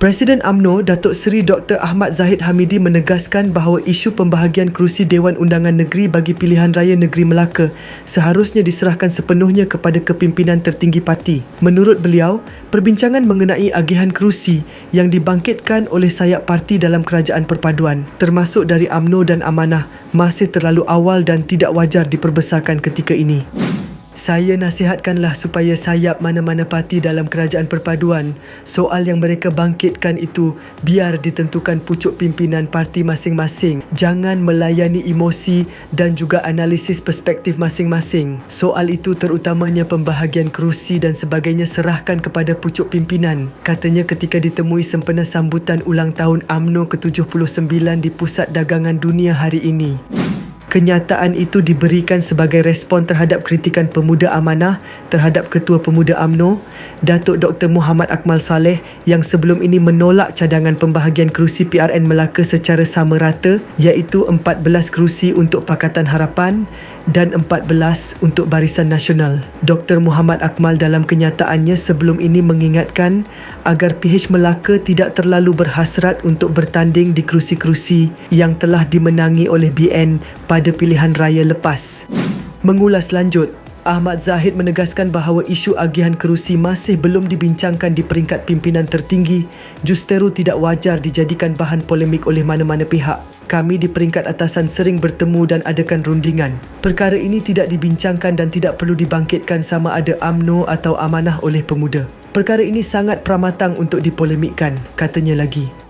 Presiden AMNO Datuk Seri Dr. Ahmad Zahid Hamidi menegaskan bahawa isu pembahagian kerusi Dewan Undangan Negeri bagi pilihan raya negeri Melaka seharusnya diserahkan sepenuhnya kepada kepimpinan tertinggi parti. Menurut beliau, perbincangan mengenai agihan kerusi yang dibangkitkan oleh sayap parti dalam kerajaan perpaduan termasuk dari AMNO dan Amanah masih terlalu awal dan tidak wajar diperbesarkan ketika ini. Saya nasihatkanlah supaya sayap mana-mana parti dalam kerajaan perpaduan soal yang mereka bangkitkan itu biar ditentukan pucuk pimpinan parti masing-masing. Jangan melayani emosi dan juga analisis perspektif masing-masing. Soal itu terutamanya pembahagian kerusi dan sebagainya serahkan kepada pucuk pimpinan. Katanya ketika ditemui sempena sambutan ulang tahun AMNO ke-79 di Pusat Dagangan Dunia hari ini. Kenyataan itu diberikan sebagai respon terhadap kritikan pemuda amanah terhadap Ketua Pemuda AMNO, Datuk Dr. Muhammad Akmal Saleh yang sebelum ini menolak cadangan pembahagian kerusi PRN Melaka secara sama rata iaitu 14 kerusi untuk Pakatan Harapan dan 14 untuk Barisan Nasional. Dr. Muhammad Akmal dalam kenyataannya sebelum ini mengingatkan agar PH Melaka tidak terlalu berhasrat untuk bertanding di kerusi-kerusi yang telah dimenangi oleh BN pada pilihan raya lepas. Mengulas lanjut, Ahmad Zahid menegaskan bahawa isu agihan kerusi masih belum dibincangkan di peringkat pimpinan tertinggi, justeru tidak wajar dijadikan bahan polemik oleh mana-mana pihak kami di peringkat atasan sering bertemu dan adakan rundingan. Perkara ini tidak dibincangkan dan tidak perlu dibangkitkan sama ada AMNO atau amanah oleh pemuda. Perkara ini sangat pramatang untuk dipolemikkan, katanya lagi.